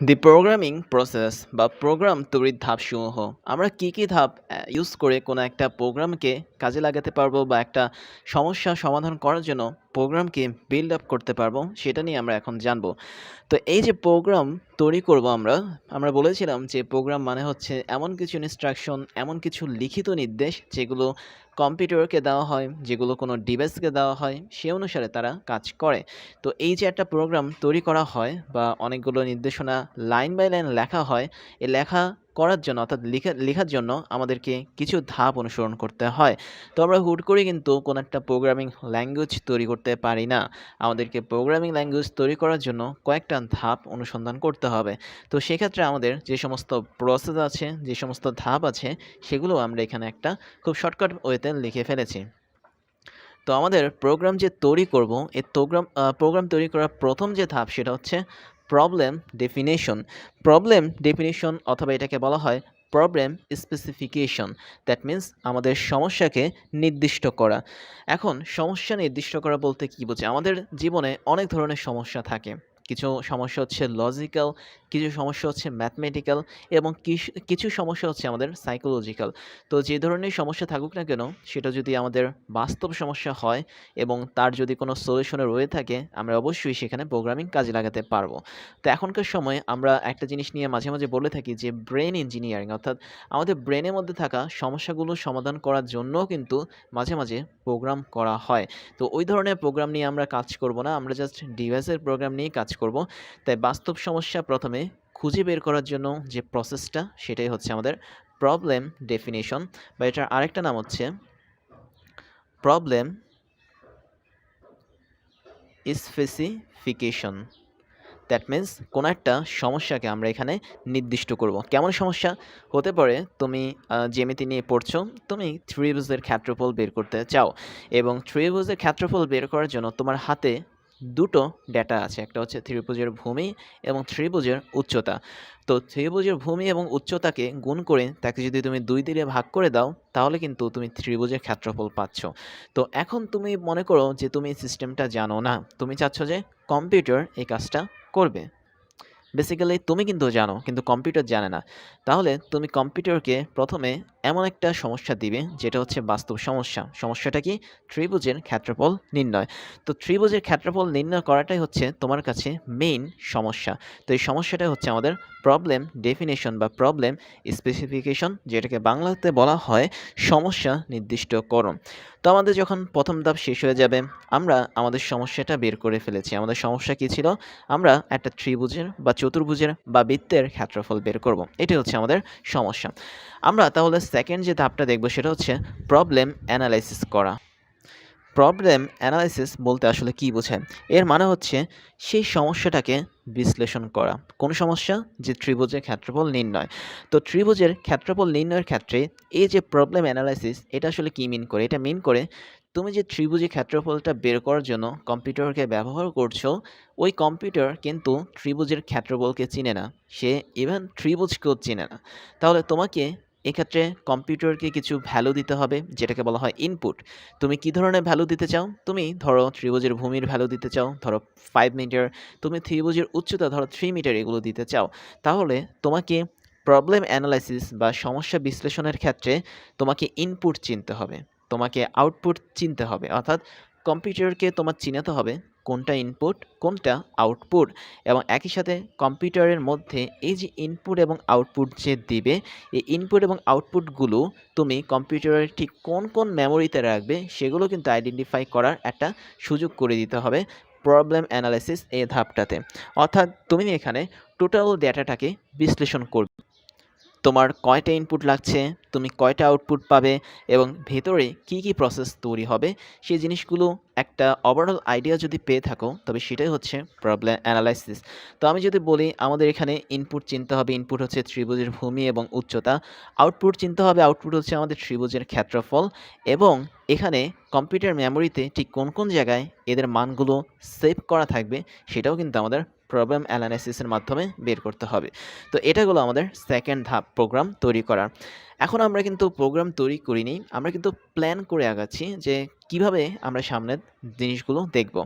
দি programming process বা program তৈরির ধাপসমূহ, আমরা কি কি ধাপ ইউজ করে কোনো একটা প্রোগ্রামকে কাজে লাগাতে পারব বা একটা সমস্যা সমাধান করার জন্য প্রোগ্রামকে বিল্ড আপ করতে পারব, সেটা নিয়ে আমরা এখন জানব। তো এই যে প্রোগ্রাম তৈরি করব আমরা আমরা বলেছিলাম যে প্রোগ্রাম মানে হচ্ছে এমন কিছু ইনস্ট্রাকশন এমন কিছু লিখিত নির্দেশ যেগুলো কম্পিউটারকে দেওয়া হয়, যেগুলো কোনো ডিভাইসকে দেওয়া হয়, সে অনুসারে তারা কাজ করে। তো এই যে একটা প্রোগ্রাম তৈরি করা হয় বা অনেকগুলো নির্দেশনা লাইন বাই লাইন লেখা হয়, এই লেখা করার জন্য, অর্থাৎ লিখা, লেখার জন্য আমাদেরকে কিছু ধাপ অনুসরণ করতে হয়। তো আমরা হুট করে কিন্তু কোনো একটা প্রোগ্রামিং ল্যাঙ্গুয়েজ তৈরি করতে পারি না। আমাদেরকে প্রোগ্রামিং ল্যাঙ্গুয়েজ তৈরি করার জন্য কয়েকটা ধাপ অনুসন্ধান করতে হবে। তো সেক্ষেত্রে আমাদের যে সমস্ত প্রসেস আছে, যে সমস্ত ধাপ আছে, সেগুলো আমরা এখানে একটা খুব শর্টকাট ওয়েতে লিখে ফেলেছি। তো আমাদের প্রোগ্রাম যে তৈরি করব এই প্রোগ্রাম প্রোগ্রাম তৈরি করার প্রথম যে ধাপ সেটা হচ্ছে প্রবলেম ডেফিনেশন প্রবলেম ডেফিনেশন অথবা এটাকে বলা হয় প্রবলেম স্পেসিফিকেশন দ্যাট মিন্স আমাদের সমস্যাকে নির্দিষ্ট করা। এখন সমস্যা নির্দিষ্ট করা বলতে কী বোঝে আমাদের জীবনে অনেক ধরনের সমস্যা থাকে। কিছু সমস্যা হচ্ছে লজিক্যাল কিছু সমস্যা হচ্ছে ম্যাথমেটিক্যাল এবং কিছু সমস্যা হচ্ছে আমাদের সাইকোলজিক্যাল তো যে ধরনের সমস্যা থাকুক না কেন, সেটা যদি আমাদের বাস্তব সমস্যা হয় এবং তার যদি কোনো সলিউশনে রয়ে থাকে, আমরা অবশ্যই সেখানে প্রোগ্রামিং কাজে লাগাতে পারব। তো এখনকার সময় আমরা একটা জিনিস নিয়ে মাঝে মাঝে বলে থাকি যে ব্রেন ইঞ্জিনিয়ারিং অর্থাৎ আমাদের ব্রেনের মধ্যে থাকা সমস্যাগুলো সমাধান করার জন্যও কিন্তু মাঝে মাঝে প্রোগ্রাম করা হয়। তো ওই ধরনের প্রোগ্রাম নিয়ে আমরা কাজ করব না, আমরা জাস্ট ডিভাইসের প্রোগ্রাম নিয়ে কাজ করব। তাই বাস্তব সমস্যা প্রথমে খুঁজে বের করার জন্য যে প্রসেসটা সেটাই হচ্ছে আমাদের প্রবলেম ডেফিনেশন বা এটার আরেকটা নাম হচ্ছে প্রবলেম স্পেসিফিকেশন দ্যাট মিন্স কোনো একটা সমস্যাকে আমরা এখানে নির্দিষ্ট করব। কেমন সমস্যা? হতে পারে তুমি জ্যামিতি নিয়ে পড়ছো, তুমি ত্রিভুজের ক্ষেত্রফল বের করতে চাও এবং ত্রিভুজের ক্ষেত্রফল বের করার জন্য তোমার হাতে দুটো ডেটা আছে। একটা হচ্ছে ত্রিভুজের ভূমি এবং ত্রিভুজের উচ্চতা। তো ত্রিভুজের ভূমি এবং উচ্চতাকে গুণ করে তাকে যদি তুমি দুই দিয়ে ভাগ করে দাও, তাহলে কিন্তু তুমি ত্রিভুজের ক্ষেত্রফল পাচ্ছ। তো এখন তুমি মনে করো যে তুমি সিস্টেমটা জানো না। তুমি চাচ্ছ যে কম্পিউটার এই কাজটা করবে। বেসিক্যালি তুমি কিন্তু জানো, কিন্তু কম্পিউটার জানে না। তাহলে তুমি কম্পিউটারকে প্রথমে এমন একটা সমস্যা দিবে, যেটা হচ্ছে বাস্তব সমস্যা। সমস্যাটা কি? ত্রিভুজের ক্ষেত্রফল নির্ণয়। তো ত্রিভুজের ক্ষেত্রফল নির্ণয় করাটাই হচ্ছে তোমার কাছে মেইন সমস্যা। তো এই সমস্যাটা হচ্ছে আমাদের প্রবলেম ডেফিনেশন বা প্রবলেম স্পেসিফিকেশন যেটাকে বাংলাতে বলা হয় সমস্যা নির্দিষ্টকরণ। তো আমাদের যখন প্রথম ধাপ শেষ হয়ে যাবে, আমরা আমাদের সমস্যাটা বের করে ফেলেছি। আমাদের সমস্যা কী ছিল? আমরা একটা ত্রিভুজের বা চতুর্ভুজের বা বৃত্তের ক্ষেত্রফল বের করব। এটি হচ্ছে আমাদের সমস্যা। আমরা তাহলে সেকেন্ড যে ধাপটা দেখব, সেটা হচ্ছে প্রবলেম অ্যানালাইসিস করা। প্রবলেম অ্যানালাইসিস বলতে আসলে কী বোঝায়? এর মানে হচ্ছে সেই সমস্যাটাকে বিশ্লেষণ করা। কোন সমস্যা? যে ত্রিভুজের ক্ষেত্রফল নির্ণয়। তো ত্রিভুজের ক্ষেত্রফল নির্ণয়ের ক্ষেত্রে এই যে প্রবলেম অ্যানালাইসিস, এটা আসলে কী মিন করে? এটা মিন করে তুমি যে ত্রিভুজের ক্ষেত্রফলটা বের করার জন্য কম্পিউটারকে ব্যবহার করছ, ওই কম্পিউটার কিন্তু ত্রিভুজের ক্ষেত্রফলকে চিনে না। সে ইভেন ত্রিভুজকেও চিনে না। তাহলে তোমাকে এক্ষেত্রে কম্পিউটারকে কিছু ভ্যালু দিতে হবে, যেটাকে বলা হয় ইনপুট তুমি কি ধরনের ভ্যালু দিতে চাও? তুমি ধরো ত্রিভুজের ভূমির ভ্যালু দিতে চাও, ধরো ফাইভ মিটার তুমি ত্রিভুজের উচ্চতা, ধরো থ্রি মিটার এগুলো দিতে চাও। তাহলে তোমাকে প্রবলেম অ্যানালাইসিস বা সমস্যা বিশ্লেষণের ক্ষেত্রে তোমাকে ইনপুট চিনতে হবে। তোমাকে আউটপুট চিনতে হবে। অর্থাৎ কম্পিউটারকে তোমার চিনাতে হবে। কোনটা ইনপুট কোনটা আউটপুট এবং একই সাথে কম্পিউটারের মধ্যে এই যে ইনপুট এবং আউটপুট যে দিবে, এই ইনপুট এবং আউটপুটগুলো তুমি কম্পিউটারের ঠিক কোন কোন মেমোরিতে রাখবে সেগুলো কিন্তু আইডেন্টিফাই করার একটা সুযোগ করে দিতে হবে প্রবলেম অ্যানালাইসিস এই ধাপটাতে। অর্থাৎ তুমি এখানে টোটাল ডেটাটাকে বিশ্লেষণ করবে। তোমার কয়টা ইনপুট লাগছে, তুমি কয়টা আউটপুট পাবে এবং ভেতরে কি কি প্রসেস তৈরি হবে, সেই জিনিসগুলো একটা ওভারঅল আইডিয়া যদি পেয়ে থাকো, তবে সেটাই হচ্ছে প্রবলেম অ্যানালাইসিস তো আমি যদি বলি, আমাদের এখানে ইনপুট চিনতে হবে ইনপুট হচ্ছে ত্রিভুজের ভূমি এবং উচ্চতা আউটপুট চিনতে হবে আউটপুট হচ্ছে আমাদের ত্রিভুজের ক্ষেত্রফল, এবং এখানে কম্পিউটার মেমোরিতে ঠিক কোন কোন জায়গায় এদের মানগুলো সেভ করা থাকবে, সেটাও কিন্তু আমাদের প্রবলেম অ্যানালাইসিসের মাধ্যমে বের করতে হবে। তো এটা হলো আমাদের সেকেন্ড ধাপ প্রোগ্রাম তৈরি করার। এখন আমরা কিন্তু প্রোগ্রাম তৈরি করিনি, আমরা কিন্তু প্ল্যান করে আগাচ্ছি যে কীভাবে আমরা সামনের জিনিসগুলো দেখব।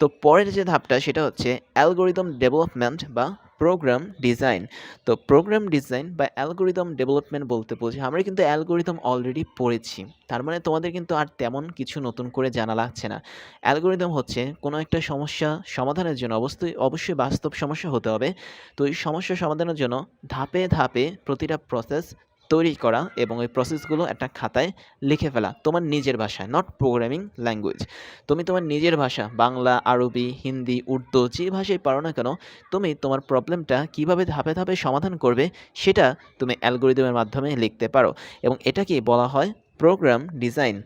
তো পরের যে ধাপটা সেটা হচ্ছে অ্যালগোরিদম ডেভেলপমেন্ট বা প্রোগ্রাম ডিজাইন। তো প্রোগ্রাম ডিজাইন বা অ্যালগোরিদম ডেভেলপমেন্ট বলতে বোঝে আমরা কিন্তু অ্যালগোরিদম অলরেডি পড়েছি। তার মানে তোমাদের কিন্তু আর তেমন কিছু নতুন করে জানা লাগছে না। অ্যালগোরিদম হচ্ছে কোনো একটা সমস্যা সমাধানের জন্য, অবশ্যই অবশ্যই বাস্তব সমস্যা হতে হবে। তো এই সমস্যা সমাধানের জন্য ধাপে ধাপে প্রতিটা প্রসেস তৈরি করা এবং ওই প্রসেসগুলো একটা খাতায় লিখে ফেলা তোমার নিজের ভাষায় নট প্রোগ্রামিং ল্যাঙ্গুয়েজ তুমি তোমার নিজের ভাষা, বাংলা, আরবি, হিন্দি, উর্দু, যে ভাষায় পারো না কেন, তুমি তোমার প্রবলেমটা কীভাবে ধাপে ধাপে সমাধান করবে সেটা তুমি অ্যালগোরিদমের মাধ্যমে লিখতে পারো এবং এটাকে বলা হয় প্রোগ্রাম ডিজাইন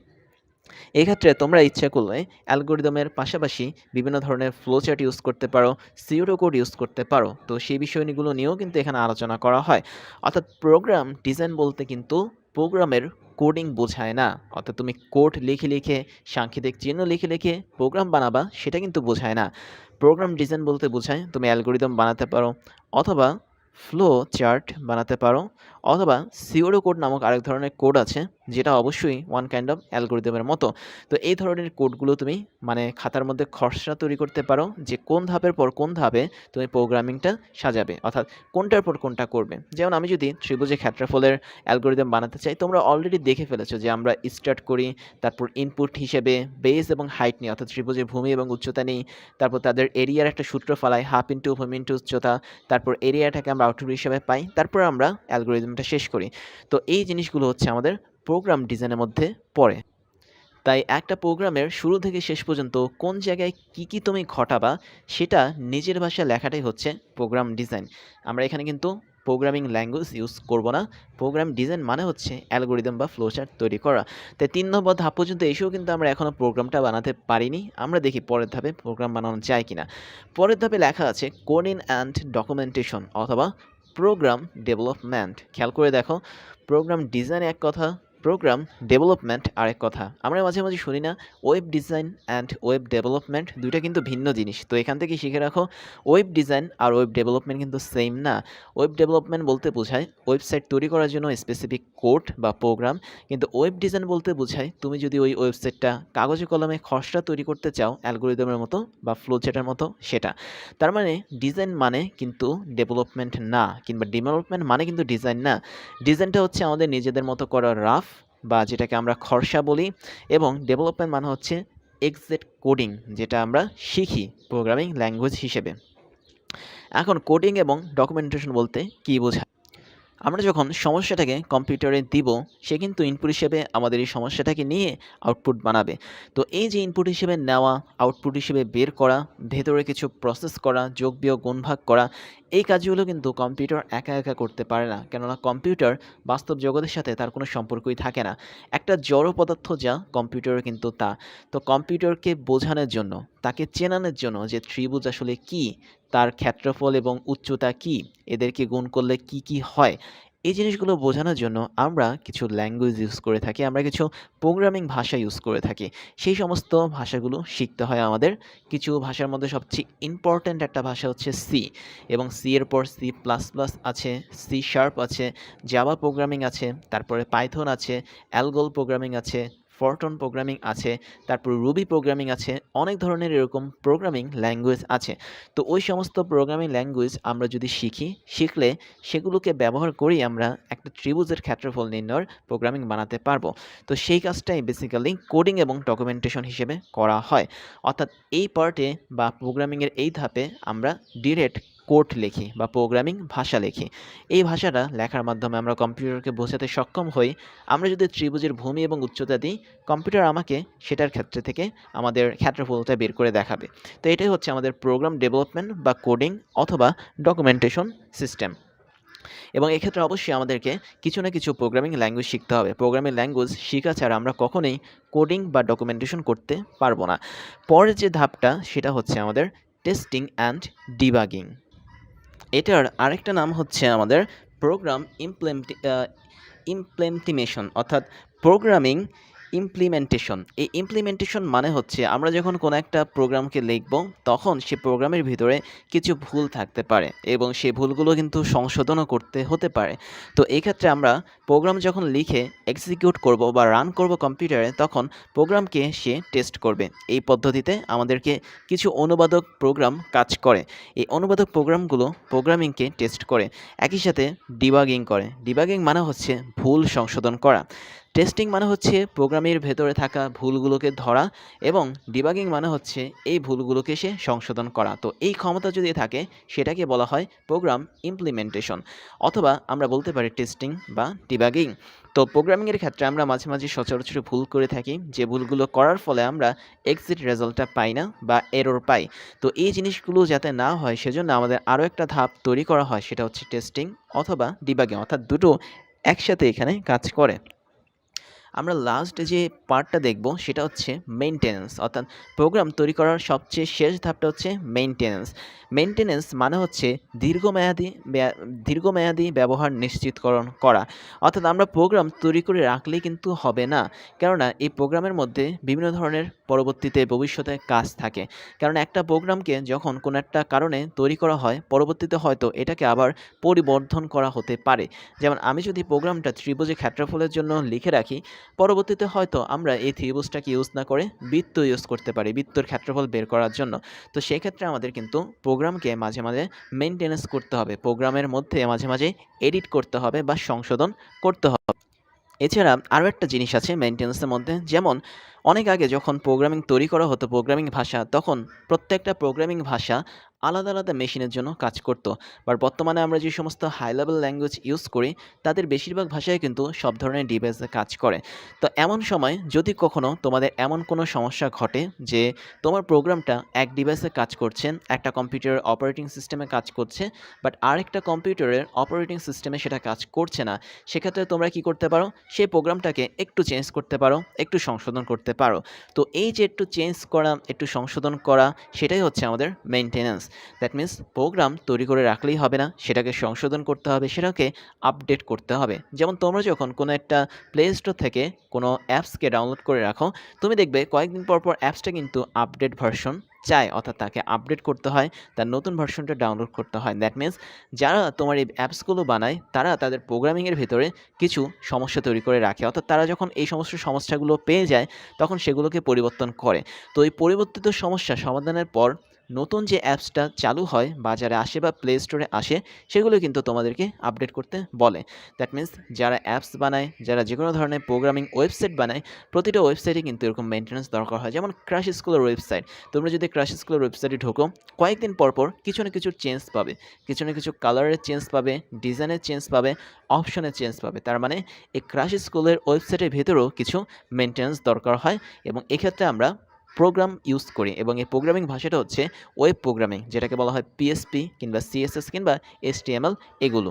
এক্ষেত্রে তোমরা ইচ্ছা করলে অ্যালগোরিদমের পাশাপাশি বিভিন্ন ধরনের ফ্লো চার্ট ইউজ করতে পারো সিউডো কোড ইউজ করতে পারো। তো সেই বিষয়গুলো নিয়েও কিন্তু এখানে আলোচনা করা হয়। অর্থাৎ প্রোগ্রাম ডিজাইন বলতে কিন্তু প্রোগ্রামের কোডিং বোঝায় না। অর্থাৎ তুমি কোড লিখে লিখে, সাংকেতিক চিহ্ন লিখে লিখে প্রোগ্রাম বানাবা, সেটা কিন্তু বোঝায় না। প্রোগ্রাম ডিজাইন বলতে বোঝায় তুমি অ্যালগোরিদম বানাতে পারো, অথবা ফ্লো চার্ট বানাতে পারো, অথবা সিওরো কোড নামক আরেক ধরনের কোড আছে যেটা অবশ্যই ওয়ান কাইন্ড অফ অ্যালগোরিদমের মতো। তো এই ধরনের কোডগুলো তুমি মানে খাতার মধ্যে খসড়া তৈরি করতে পারো যে কোন ধাপের পর কোন ধাপে তুমি প্রোগ্রামিংটা সাজাবে, অর্থাৎ কোনটার পর কোনটা করবে। যেমন আমি যদি ত্রিভুজে ক্ষেত্রফলের অ্যালগোরিদম বানাতে চাই, তোমরা অলরেডি দেখে ফেলেছো যে আমরা স্টার্ট করি, তারপর ইনপুট হিসেবে বেস এবং হাইট নিই অর্থাৎ ত্রিভুজের ভূমি এবং উচ্চতা নিই, তারপর তাদের এরিয়ার একটা সূত্র ফেলাই হাফ ইন্টু ভূমি ইন্টু উচ্চতা, তারপর এরিয়াটাকে আমরা আউটপুট হিসেবে পাই, তারপর আমরা অ্যালগোরিদমটা শেষ করি। তো এই জিনিসগুলো হচ্ছে আমাদের প্রোগ্রাম ডিজাইনের মধ্যে পড়ে। তাই একটা প্রোগ্রামের শুরু থেকে শেষ পর্যন্ত কোন জায়গায় কি কি তুমি ঘটাবা, সেটা নিজের ভাষায় লেখাটাই হচ্ছে প্রোগ্রাম ডিজাইন আমরা এখানে কিন্তু প্রোগ্রামিং ল্যাঙ্গুয়েজ ইউজ করব না। প্রোগ্রাম ডিজাইন মানে হচ্ছে অ্যালগোরিদম বা ফ্লোচার্ট তৈরি করা। তাই তিন নম্বর ধাপ পর্যন্ত এসেও কিন্তু আমরা এখনও প্রোগ্রামটা বানাতে পারিনি। আমরা দেখি পরের ধাপে প্রোগ্রাম বানানো যায় কিনা। পরের ধাপে লেখা আছে কোডিং অ্যান্ড ডকুমেন্টেশন অথবা প্রোগ্রাম ডেভেলপমেন্ট খেয়াল করে দেখো প্রোগ্রাম ডিজাইন এক কথা প্রোগ্রাম ডেভেলপমেন্ট আরেক কথা। আমরা মাঝে মাঝে শুনি না web design and web development দুইটা কিন্তু ভিন্ন জিনিস। তো এখান থেকে শিখে রাখো ওয়েব ডিজাইন আর ওয়েব ডেভেলপমেন্ট কিন্তু সেম না। ওয়েব ডেভেলপমেন্ট বলতে বোঝায় ওয়েবসাইট তৈরি করার জন্য স্পেসিফিক কোড বা প্রোগ্রাম কিন্তু ওয়েব ডিজাইন বলতে বোঝায় তুমি যদি ওই ওয়েবসাইটটা কাগজে কলমে খসড়া তৈরি করতে চাও, অ্যালগোরিদমের মতো বা ফ্লোচার্টের মতো, সেটা। তার মানে ডিজাইন মানে কিন্তু ডেভেলপমেন্ট না, কিংবা ডেভেলপমেন্ট মানে কিন্তু ডিজাইন না। ডিজাইনটা হচ্ছে আমাদের নিজেদের মতো করা রাফ বা যেটাকে আমরা খরসা বলি এবং ডেভেলপমেন্ট মানে হচ্ছে এক্সেট কোডিং যেটা আমরা শিখি প্রোগ্রামিং ল্যাঙ্গুয়েজ হিসেবে। এখন কোডিং এবং ডকুমেন্টেশন বলতে কী বোঝায়? আমরা যখন সমস্যাটাকে কম্পিউটারে দিব, সে কিন্তু ইনপুট হিসেবে আমাদের এই সমস্যাটাকে নিয়ে আউটপুট বানাবে। তো এই যে ইনপুট হিসেবে নেওয়া আউটপুট হিসেবে বের করা, ভেতরে কিছু প্রসেস করা, যোগ বিয়োগ গুণভাগ করা, এই কাজগুলো কিন্তু কম্পিউটার একা একা করতে পারে না। কেননা কম্পিউটার বাস্তব জগতের সাথে তার কোনো সম্পর্কই থাকে না। একটা জড় পদার্থ যা কম্পিউটার কিন্তু তা। তো কম্পিউটারকে বোঝানোর জন্য, তাকে চেনানোর জন্য যে ত্রিভুজ আসলে কি তার ক্ষেত্রফল এবং উচ্চতা কি? এদেরকে গুণ করলে কি কি হয়? এই জিনিসগুলো বোঝানোর জন্য আমরা কিছু ল্যাঙ্গুয়েজ ইউজ করে থাকি, আমরা কিছু প্রোগ্রামিং ভাষা ইউজ করে থাকি। সেই সমস্ত ভাষাগুলো শিখতে হয় আমাদের। কিছু ভাষার মধ্যে সবচেয়ে ইম্পর্ট্যান্ট একটা ভাষা হচ্ছে সি এবং সি এর পর সি প্লাস প্লাস আছে সি শার্প আছে জাভা প্রোগ্রামিং আছে, তারপরে পাইথন আছে অ্যালগোল প্রোগ্রামিং আছে ফরটন প্রোগ্রামিং আছে, তারপর রুবি প্রোগ্রামিং আছে, অনেক ধরনের এরকম প্রোগ্রামিং ল্যাঙ্গুয়েজ আছে। তো ওই সমস্ত প্রোগ্রামিং ল্যাঙ্গুয়েজ আমরা যদি শিখি, শিখলে সেগুলোকে ব্যবহার করেই আমরা একটা ত্রিভুজের ক্ষেত্রফল নির্ণয়ের প্রোগ্রামিং বানাতে পারব। তো সেই কাজটাই বেসিক্যালি কোডিং এবং ডকুমেন্টেশন হিসেবে করা হয়। অর্থাৎ এই পার্টে বা প্রোগ্রামিংয়ের এই ধাপে আমরা ডিরেক্ট কোড লিখি বা প্রোগ্রামিং ভাষা লিখি। এই ভাষাটা লেখার মাধ্যমে আমরা কম্পিউটারকে বোঝাতে সক্ষম হই। আমরা যদি ত্রিভুজের ভূমি এবং উচ্চতা দিই, কম্পিউটার আমাকে সেটার ক্ষেত্রে থেকে আমাদের ক্ষেত্রফলটা বের করে দেখাবে। তো এটাই হচ্ছে আমাদের প্রোগ্রাম ডেভেলপমেন্ট বা কোডিং অথবা ডকুমেন্টেশন সিস্টেম এবং এক্ষেত্রে অবশ্যই আমাদেরকে কিছু না কিছু প্রোগ্রামিং ল্যাঙ্গুয়েজ শিখতে হবে। প্রোগ্রামিং ল্যাঙ্গুয়েজ শেখা ছাড়া আমরা কখনোই কোডিং বা ডকুমেন্টেশন করতে পারব না। পরের যে ধাপটা, সেটা হচ্ছে আমাদের টেস্টিং অ্যান্ড ডিবাগিং এটার আরেকটা নাম হচ্ছে আমাদের প্রোগ্রাম ইমপ্লেমটি ইমপ্লেমটিমেশন অর্থাৎ প্রোগ্রামিং ইমপ্লিমেন্টেশন এই ইমপ্লিমেন্টেশন মানে হচ্ছে আমরা যখন কোনো একটা প্রোগ্রামকে লিখব, তখন সে প্রোগ্রামের ভিতরে কিছু ভুল থাকতে পারে এবং সেই ভুলগুলো কিন্তু সংশোধনও করতে হতে পারে। তো এই ক্ষেত্রে আমরা প্রোগ্রাম যখন লিখে এক্সিকিউট করব বা রান করব কম্পিউটারে তখন প্রোগ্রামকে সে টেস্ট করবে। এই পদ্ধতিতে আমাদেরকে কিছু অনুবাদক প্রোগ্রাম কাজ করে। এই অনুবাদক প্রোগ্রামগুলো প্রোগ্রামিংকে টেস্ট করে। একই সাথে ডিবাগিং করে। ডিবাগিং মানে হচ্ছে ভুল সংশোধন করা। টেস্টিং মানে হচ্ছে প্রোগ্রামের ভেতরে থাকা ভুলগুলোকে ধরা এবং ডিবাগিং মানে হচ্ছে এই ভুলগুলোকে সে সংশোধন করা। তো এই ক্ষমতা যদি থাকে, সেটাকে বলা হয় প্রোগ্রাম ইমপ্লিমেন্টেশন অথবা আমরা বলতে পারি টেস্টিং বা ডিবাগিং তো প্রোগ্রামিংয়ের ক্ষেত্রে আমরা মাঝে মাঝে সচরাচর ভুল করে থাকি, যে ভুলগুলো করার ফলে আমরা এক্সিট রেজাল্টটা পাই না বা এরর পাই। তো এই জিনিসগুলো যাতে না হয়, সেজন্য আমাদের আরও একটা ধাপ তৈরি করা হয়, সেটা হচ্ছে টেস্টিং অথবা ডিবাগিং অর্থাৎ দুটো একসাথে এখানে কাজ করে। আমরা লাস্ট যে পার্টটা দেখব, সেটা হচ্ছে মেনটেন্যান্স অর্থাৎ প্রোগ্রাম তৈরি করার সবচেয়ে শেষ ধাপটা হচ্ছে মেনটেন্যান্স মেনটেন্যান্স মানে হচ্ছে দীর্ঘমেয়াদী দীর্ঘমেয়াদী ব্যবহার নিশ্চিতকরণ করা। অর্থাৎ আমরা প্রোগ্রাম তৈরি করে রাখলেই কিন্তু হবে না। কেননা, এই প্রোগ্রামের মধ্যে বিভিন্ন ধরনের পরবর্তীতে ভবিষ্যতে কাজ থাকে। কারণ একটা প্রোগ্রামকে যখন কোনো একটা কারণে তৈরি করা হয়, পরবর্তীতে হয়তো এটাকে আবার পরিবর্ধন করা হতে পারে। যেমন আমি যদি প্রোগ্রামটা ত্রিভুজে ক্ষেত্রফলের জন্য লিখে রাখি পরবর্তীতে হয়তো আমরা এই ত্রিভুজটাকে ইউজ না করে বৃত্ত ইউজ করতে পারি, বৃত্তর ক্ষেত্রফল বের করার জন্য। তো সেই ক্ষেত্রে আমাদের কিন্তু প্রোগ্রামকে মাঝে মাঝে মেনটেন্যান্স করতে হবে প্রোগ্রামের মধ্যে মাঝে মাঝে এডিট করতে হবে বা সংশোধন করতে হবে। এছাড়া আরও একটা জিনিস আছে মেনটেন্যান্সের মধ্যে, যেমন অনেক আগে যখন প্রোগ্রামিং তৈরি করা হতো প্রোগ্রামিং ভাষা, তখন প্রত্যেকটা প্রোগ্রামিং ভাষা আলাদা আলাদা মেশিনের জন্য কাজ করত। বাট বর্তমানে আমরা যে সমস্ত হাই লেভেল ল্যাঙ্গুয়েজ ইউজ করি, তাদের বেশিরভাগ ভাষায় কিন্তু সব ধরনের ডিভাইসে কাজ করে। তো এমন সময় যদি কখনো তোমাদের এমন কোনো সমস্যা ঘটে যে তোমার প্রোগ্রামটা এক ডিভাইসে কাজ করছে, একটা কম্পিউটারের অপারেটিং সিস্টেমে কাজ করছে বাট আরেকটা কম্পিউটারের অপারেটিং সিস্টেমে সেটা কাজ করছে না, সেক্ষেত্রে তোমরা কি করতে পারো? সেই প্রোগ্রামটাকে একটু চেঞ্জ করতে পারো, একটু সংশোধন করতে পারো। তো এই যে একটু চেঞ্জ করা, একটু সংশোধন করা, সেটাই হচ্ছে আমাদের মেনটেন্যান্স দ্যাট মিন্স প্রোগ্রাম তৈরি করে রাখলেই হবে না, সেটাকে সংশোধন করতে হবে, সেটাকে আপডেট করতে হবে। যেমন তোমরা যখন কোনো একটা প্লে স্টোর থেকে কোনো অ্যাপসকে ডাউনলোড করে রাখো, তুমি দেখবে কয়েকদিন পর পর অ্যাপসটা কিন্তু আপডেট ভার্সন চায়, অর্থাৎ তাকে আপডেট করতে হয়, তার নতুন ভার্সনটা ডাউনলোড করতে হয়। দ্যাট মিন্স যারা তোমার এই অ্যাপসগুলো বানায়, তারা তাদের প্রোগ্রামিংয়ের ভেতরে কিছু সমস্যা তৈরি করে রাখে। অর্থাৎ তারা যখন এই সমস্ত সমস্যাগুলো পেয়ে যায়, তখন সেগুলোকে পরিবর্তন করে। তো এই পরিবর্তিত সমস্যা সমাধানের পর নতুন যে অ্যাপসটা চালু হয় বাজারে আসে বা প্লে স্টোরে আসে, সেগুলো কিন্তু তোমাদেরকে আপডেট করতে বলে। দ্যাট মিন্স যারা অ্যাপস বানায়, যারা যে কোনো ধরনের প্রোগ্রামিং ওয়েবসাইট বানায়, প্রতিটা ওয়েবসাইটে কিন্তু এরকম মেনটেন্যান্স দরকার হয়। যেমন ক্রাশ স্কুলের ওয়েবসাইট তোমরা যদি ক্রাশ স্কুলের ওয়েবসাইটে ঢোকো, কয়েকদিন পর পর কিছু না কিছু চেঞ্জ পাবে। কিছু না কিছু কালারের চেঞ্জ পাবে ডিজাইনের চেঞ্জ পাবে অপশনের চেঞ্জ পাবে। তার মানে এই ক্রাশ স্কুলের ওয়েবসাইটের ভেতরেও কিছু মেনটেন্যান্স দরকার হয় এবং এক্ষেত্রে আমরা প্রোগ্রাম ইউজ করি এবং এই প্রোগ্রামিং ভাষাটা হচ্ছে ওয়েব প্রোগ্রামিং যেটাকে বলা হয় পিএসপি কিংবা সিএসএস কিংবা এসটিএমএল এগুলো।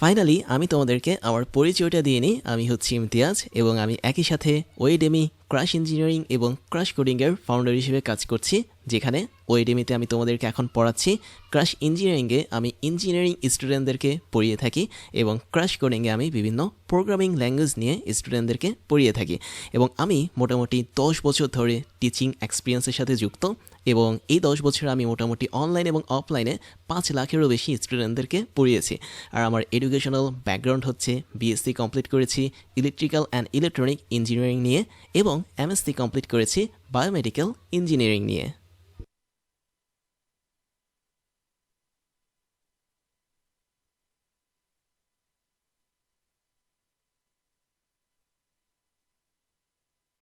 ফাইনালি আমি তোমাদেরকে আমার পরিচয়টা দিয়ে নিই। আমি হচ্ছি ইমতিয়াজ এবং আমি একই সাথে ওয়েডেমি ক্রাশ ইঞ্জিনিয়ারিং এবং ক্রাশ কোডিংয়ের ফাউন্ডার হিসেবে কাজ করছি, যেখানে ওয়েডেমিতে আমি তোমাদেরকে এখন পড়াচ্ছি। ক্রাশ ইঞ্জিনিয়ারিংয়ে আমি ইঞ্জিনিয়ারিং স্টুডেন্টদেরকে পড়িয়ে থাকি এবং ক্রাশ কোডিংয়ে আমি বিভিন্ন প্রোগ্রামিং ল্যাঙ্গুয়েজ নিয়ে স্টুডেন্টদেরকে পড়িয়ে থাকি। এবং আমি মোটামুটি দশ বছর ধরে টিচিং এক্সপিরিয়েন্সের সাথে যুক্ত এবং এই দশ বছর আমি মোটামুটি অনলাইন এবং অফলাইনে পাঁচ লাখেরও বেশি স্টুডেন্টদেরকে পড়িয়েছি। আর আমার এডুকেশনাল ব্যাকগ্রাউন্ড হচ্ছে বিএসসি কমপ্লিট করেছি ইলেকট্রিক্যাল অ্যান্ড ইলেকট্রনিক ইঞ্জিনিয়ারিং নিয়ে এবং এমএসসি কমপ্লিট করেছি বায়োমেডিক্যাল ইঞ্জিনিয়ারিং নিয়ে।